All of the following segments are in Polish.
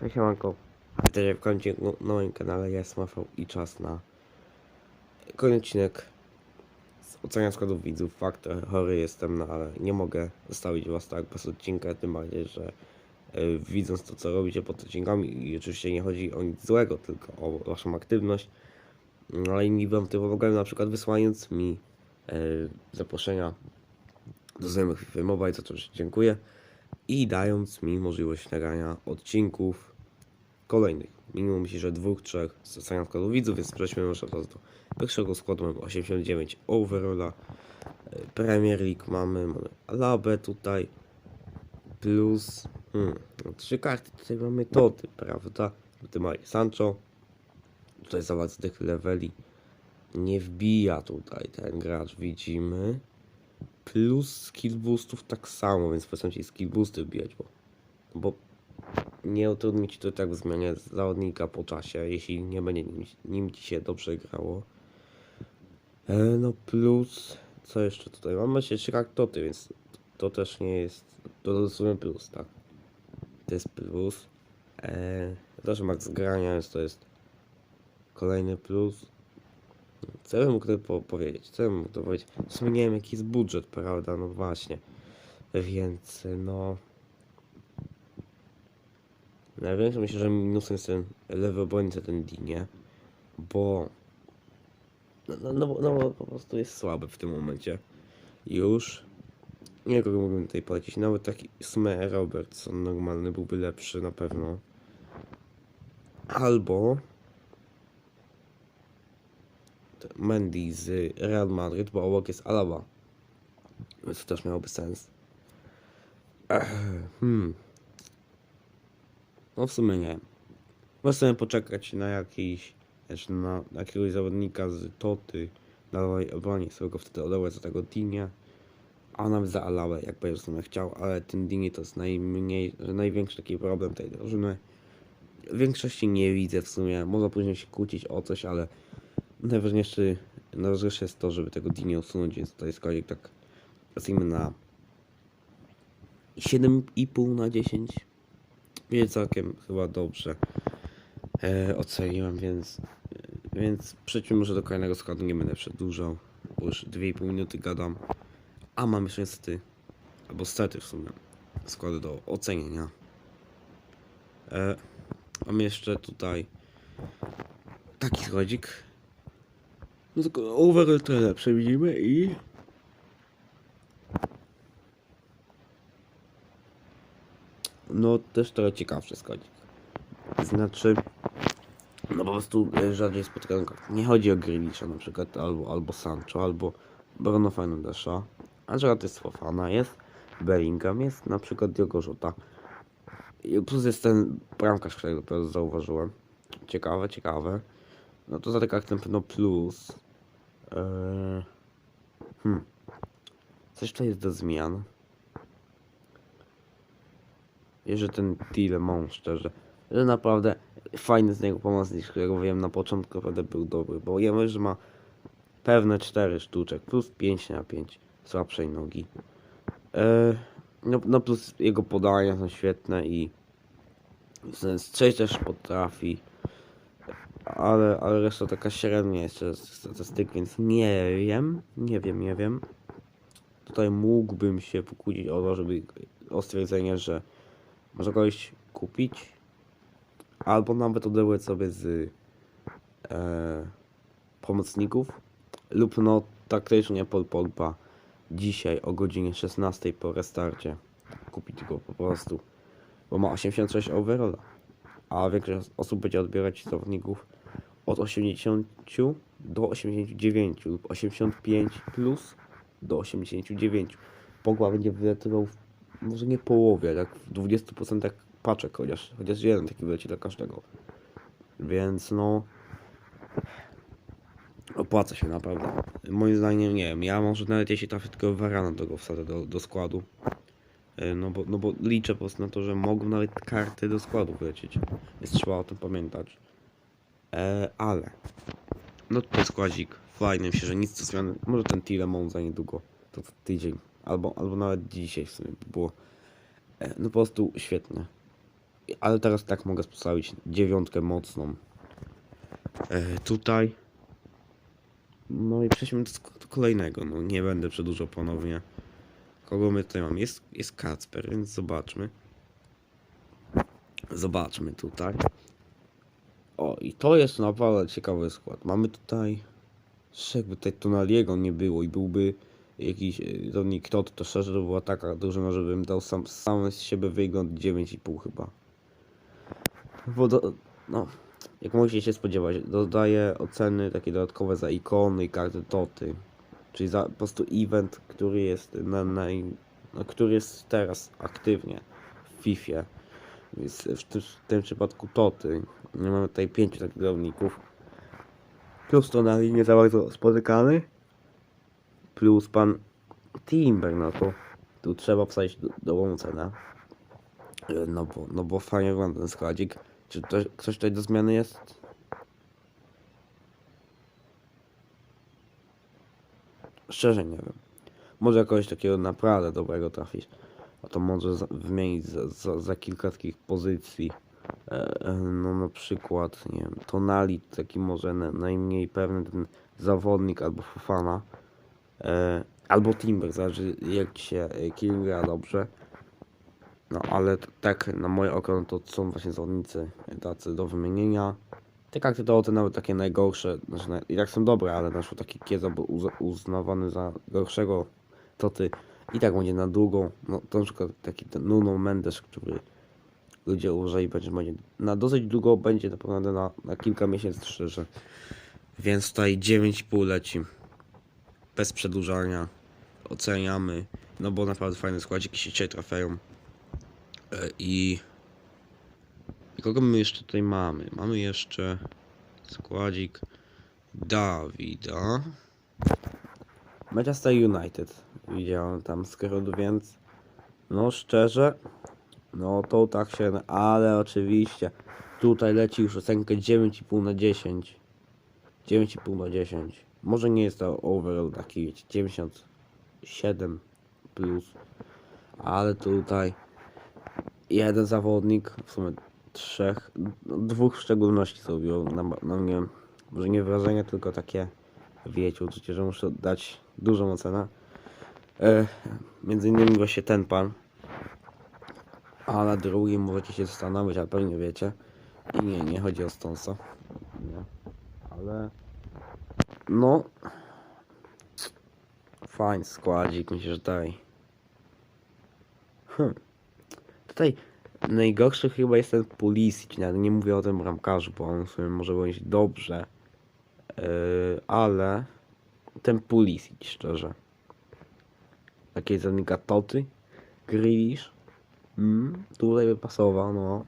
Cześć Siemanko. Witajcie w końcu na moim kanale, ja jestem Rafał i czas na kolejny odcinek z ocenia składów widzów. Fakt, chory jestem, no ale nie mogę zostawić was tak bez odcinka, tym bardziej, że y, widząc to, co robicie pod odcinkami i oczywiście nie chodzi o nic złego, tylko o waszą aktywność, no, ale inni wam tym pomagają, na przykład wysłając mi y, zaproszenia do znajomych FIFA Mobile, za dziękuję i dając mi możliwość nagrania odcinków kolejnych. Minimum myślę, że dwóch, trzech z składu widzów, więc przejdźmy może teraz do pierwszego składu. Mamy 89 overalla. e, Premier League mamy, mamy Alabę tutaj. Plus hmm, no, trzy karty. Tutaj mamy Toty, prawda? Tutaj mamy Sancho. Tutaj zobacz tych leveli. Nie wbija tutaj ten gracz, widzimy. Plus skill boostów tak samo, więc polecam ci skill boosty wbijać, bo, bo nie utrudni ci to tak w zmianie zawodnika po czasie, jeśli nie będzie nim, nim ci się dobrze grało. E, no plus, co jeszcze tutaj? Mamy się trzy więc to też nie jest, to dosłownie plus, tak. To jest plus. E, też max grania, więc to jest kolejny plus. Co bym mógł po powiedzieć? Co bym mógł tu powiedzieć? W sumie nie wiem jaki jest budżet, prawda? No właśnie. Więc no... Największym myślę, że minusem jest ten lewy obrońca, ten Dinie. Bo... No, no, no, no bo po prostu jest słaby w tym momencie. Już. Nie kogo mógłbym tutaj polecić. Nawet taki w sumie Robertson normalny byłby lepszy na pewno. Albo... Mendy z Real Madrid, bo obok jest Alaba. Więc to też miałoby sens. Hmm. No w sumie nie. Możemy sobie poczekać na jakiś, też na, jakiegoś zawodnika z Toty, na obronie, sobie go wtedy odebrać za tego Dinia, a nawet za Alabę, jak będziesz w sumie chciał, ale ten Dini to jest najmniej, największy taki problem tej drużyny. W większości nie widzę w sumie, można później się kłócić o coś, ale najważniejsze, najważniejsze jest to, żeby tego Dini usunąć, więc tutaj składzik tak nazwijmy na 7,5 na 10. Więc całkiem chyba dobrze e, oceniłem, więc więc przejdźmy może do kolejnego składu, nie będę przedłużał, bo już 2,5 minuty gadam. A mam jeszcze niestety, albo stety w sumie, składy do ocenienia. E, mam jeszcze tutaj taki składzik. No tylko overall trochę lepsze widzimy i... No też trochę ciekawszy składzik. Znaczy, no po prostu e, rzadziej spotykam. Nie chodzi o Grealisha na przykład, albo, albo Sancho, albo Bruno Fernandesza. A przykład jest Fofana, jest Bellingham, jest na przykład Diogo. I plus jest ten bramkarz, którego dopiero zauważyłem. Ciekawe, ciekawe. No to za tak jak na pewno plus. Eee, hmm. Coś tutaj jest do zmian. Jeżeli ten Tillemont, szczerze, że naprawdę fajny z niego pomocnik, którego wiem na początku naprawdę był dobry, bo ja wiem, że ma pewne 4 sztuczek, plus 5 na 5 słabszej nogi. E, no, no plus jego podania są świetne i strzeć też potrafi, ale, ale reszta taka średnia jeszcze z statystyk, więc nie wiem, nie wiem, nie wiem. Tutaj mógłbym się pokłócić o to, żeby o stwierdzenie, że może kogoś kupić, albo nawet odebrać sobie z e, pomocników, lub no taktycznie Paul Pogba dzisiaj o godzinie 16 po restarcie kupić go po prostu, bo ma 86 overalla, a większość osób będzie odbierać zawodników od 80 do 89 lub 85 plus do 89. Pogba będzie wylatywał w, może nie połowie, tak w 20% paczek, chociaż, chociaż jeden taki wyleci dla każdego. Więc no opłaca się naprawdę. Moim zdaniem nie wiem, ja może nawet jeśli trafię tylko Varana, to go wsadzę do, do składu. E, No bo, no bo liczę po prostu na to, że mogą nawet karty do składu wlecieć. Więc trzeba o tym pamiętać. E, ale no to składzik fajny, myślę, że nic co zmiany. Może ten Tillemont za niedługo, to, tydzień, albo, albo nawet dzisiaj w sumie by było. E, no po prostu świetnie. ale teraz tak mogę postawić dziewiątkę mocną. E, tutaj. No i przejdźmy do do kolejnego. No nie będę przedłużał ponownie. Kogo my tutaj mamy? Jest, jest Kacper, więc zobaczmy. Zobaczmy tutaj. O, i to jest naprawdę ciekawy skład. Mamy tutaj. Jakby tutaj Tonaliego nie było i byłby jakiś e, to nie kto, to szczerze to była taka drużyna, żebym dał sam, sam z siebie wygląd 9,5 chyba. Bo do, no, jak możecie się spodziewać, dodaję oceny takie dodatkowe za ikony i karty toty. Czyli za po prostu event, który jest na, naj, no, który jest teraz aktywnie w FIFA. Więc w tym, w tym przypadku toty. Mamy tutaj pięciu takich zawodników. Plus to na linie za bardzo spotykany. Plus pan Timber, no to tu trzeba wsadzić do- dobrą cenę. E, No bo, no bo fajnie wygląda ten składzik. Czy to, coś tutaj do zmiany jest? Szczerze nie wiem. Może jakoś takiego naprawdę dobrego trafić. A to może wymienić za, za, za kilka takich pozycji. E, e, no na przykład, nie wiem, Tonali, taki może na, najmniej pewny ten zawodnik albo Fofana. E, albo Timber, zależy jak się kim gra dobrze. No ale tak na moje oko to są właśnie zawodnicy tacy do wymienienia. Te karty to te nawet takie najgorsze, znaczy na- i tak są dobre, ale na taki Kiezo był uz- uznawany za gorszego, to ty i tak będzie na długą, no to na przykład taki ten Nuno Mendes, który ludzie uważali, będzie, będzie na dosyć długo będzie naprawdę na, na kilka miesięcy szczerze. Więc tutaj 9,5 leci. Bez przedłużania. Oceniamy. No bo naprawdę fajne składziki się dzisiaj trafiają. E, I... I kogo my jeszcze tutaj mamy? Mamy jeszcze składzik Dawida. Manchester United. Widziałem tam skrót, więc no szczerze, no to tak się, ale oczywiście tutaj leci już ocenkę 9,5 na 10. 9,5 na 10. Może nie jest to overall taki wiecie, 97 plus, ale tutaj jeden zawodnik, w sumie trzech, no, dwóch w szczególności zrobił na, na mnie, może nie wrażenie, tylko takie, wiecie, uczucie, że muszę dać dużą ocenę. E, między innymi właśnie ten pan, a na drugim możecie się zastanowić, ale pewnie wiecie. I nie, nie chodzi o Stonsa. Nie. Ale... No... Fajny składzik, myślę, że tutaj. Hm. Tutaj najgorszy chyba jest ten Pulisic, nie, nie mówię o tym bramkarzu, bo on w sumie może być dobrze. Yy, ale ten Pulisic, szczerze. Takiej zawodnika Toty, Grealish. Mm, tutaj by pasował, no.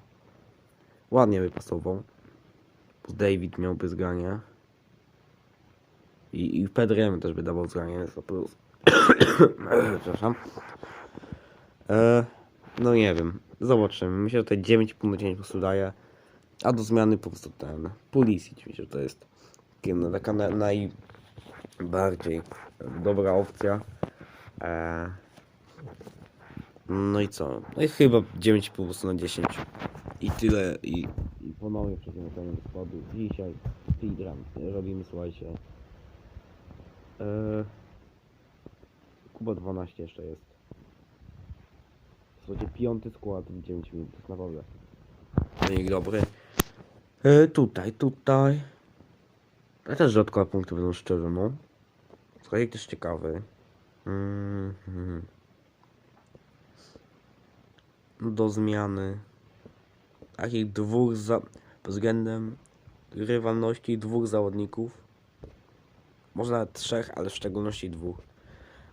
Ładnie by pasował. David miałby zgranie. I, i Pedrem też by dawał zgranie, to plus. Przepraszam. E, no nie wiem. Zobaczymy. Myślę, że tutaj 9,5 na 10 po prostu daje. A do zmiany po prostu ten Pulisic. Myślę, że to jest taka na, najbardziej dobra opcja. E, no i co? No i chyba 9,5 po prostu na 10. I tyle. I, ponownie przejdziemy do kolejnego składu. Dzisiaj speedrun robimy, słuchajcie. E, Kuba 12 jeszcze jest. Słuchajcie, piąty skład w 9 minut. To jest naprawdę wynik dobry. E, tutaj, tutaj. Ja też dodatkowe punkty będą szczerze, no. Słuchaj, też ciekawy. Mhm. Do zmiany. Takich dwóch za... względem rywalności dwóch zawodników. Może nawet trzech, ale w szczególności dwóch.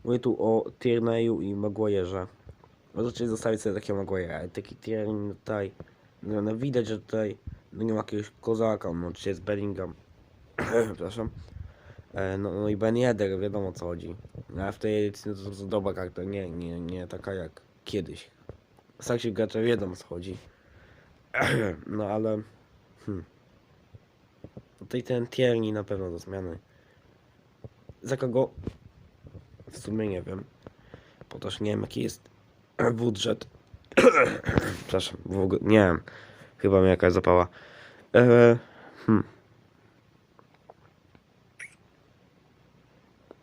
Mówię tu o Tierneyu i Maguire'ze. Możecie zostawić sobie takiego Maguire'a, ale taki Tierney tutaj... No widać, że tutaj no nie ma jakiegoś kozaka, no czy jest Bellingham. Przepraszam. E, no, no i Ben Yedder, wiadomo o co chodzi. No, a w tej edycji no, to, to dobra karta, nie, nie, nie taka jak kiedyś. Starsi gracze wiedzą o co chodzi. no ale... Hmm. Tutaj ten Tierney na pewno do zmiany. Za kogo? W sumie nie wiem. Bo też nie wiem jaki jest budżet. Przepraszam, w ogóle nie wiem. Chyba mnie jakaś zapała. Eee, hmm.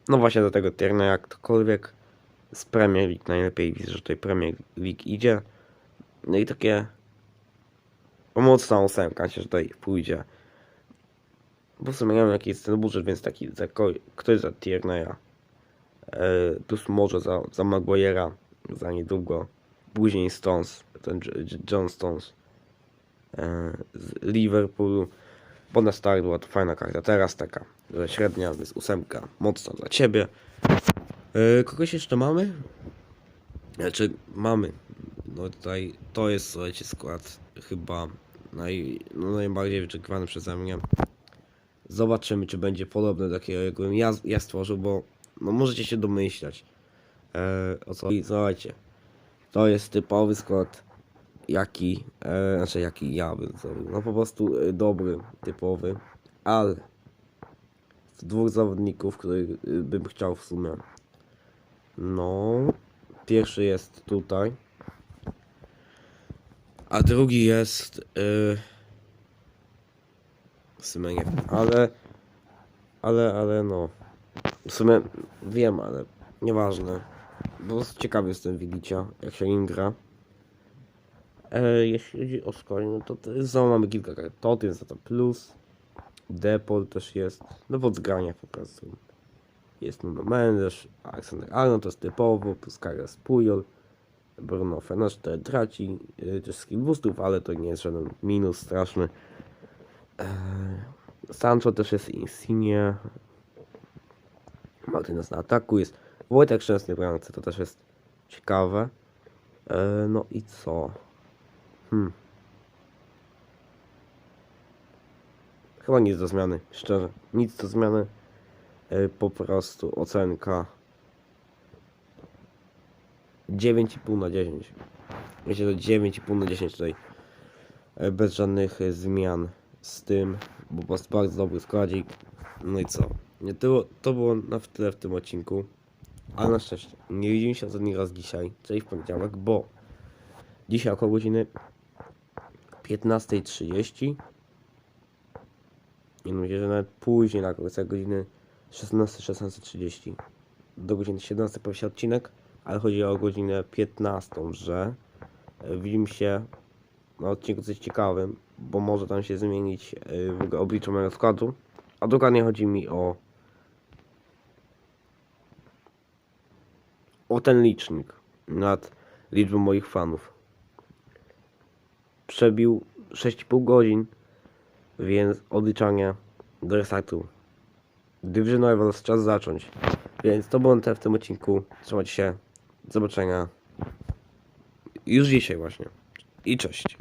No właśnie do tego Tierna, jak ktokolwiek z Premier League najlepiej widzę, że tutaj Premier League idzie. No i takie mocna ósemka się tutaj pójdzie. Bo w sumie nie wiem jaki jest ten budżet, więc taki za ktoś za Tiernera. E, plus może za, za Maguire'a za niedługo. Później Stones, ten John Stones e, z Liverpoolu. Bo na start była to fajna karta. Teraz taka średnia, więc ósemka mocna dla ciebie. E, kogoś jeszcze mamy? Znaczy mamy. No tutaj to jest słuchajcie skład chyba naj, no najbardziej wyczekiwany przeze mnie. Zobaczymy czy będzie podobny do takiego jakbym ja, ja stworzył, bo no możecie się domyślać e, o co. I słuchajcie, to jest typowy skład jaki, e, znaczy jaki ja bym zrobił. No po prostu e, dobry, typowy, ale dwóch zawodników, których e, bym chciał w sumie. No, pierwszy jest tutaj, a drugi jest e, w sumie nie wiem, ale ale, ale no w sumie wiem, ale nieważne, bo ciekawy jestem Widicia, jak się nim gra. E, jeśli chodzi o scoring, no to, to znowu mamy kilka kart. To jest za to plus. Depol też jest. No zgrania po prostu. Jest Nuno Mendes, Aleksander Arnold to jest typowo, plus Karius Pujol. Bruno Fernandes to traci y, też skill boostów, ale to nie jest żaden minus straszny. E, Sancho też jest Insigne. Martinez na ataku jest. Wojtek Szczęsny w to też jest ciekawe. E, no i co? Hmm. Chyba nic do zmiany, szczerze. Nic do zmiany. E, po prostu ocenka 9,5 na 10. Myślę, że 9,5 na 10 tutaj. E, bez żadnych e, zmian z tym. bo Po prostu bardzo dobry składzik. No i co? Nie to, to było na tyle w tym odcinku. Ale na szczęście nie widzimy się ostatni raz dzisiaj, czyli w poniedziałek, bo dzisiaj około godziny 15.30. No, myślę, że nawet później na końcu godziny 16-16.30. Do godziny 17 pojawi się odcinek, ale chodzi o godzinę 15, że e, widzimy się na odcinku coś ciekawym, bo może tam się zmienić e, w ogóle oblicze mojego składu. A dokładnie chodzi mi o o ten licznik nad liczbą moich fanów przebił 6,5 godzin, więc odliczanie do restartu Division Rivals czas zacząć. Więc to było w tym odcinku. Trzymajcie się. Do zobaczenia już dzisiaj właśnie. I cześć.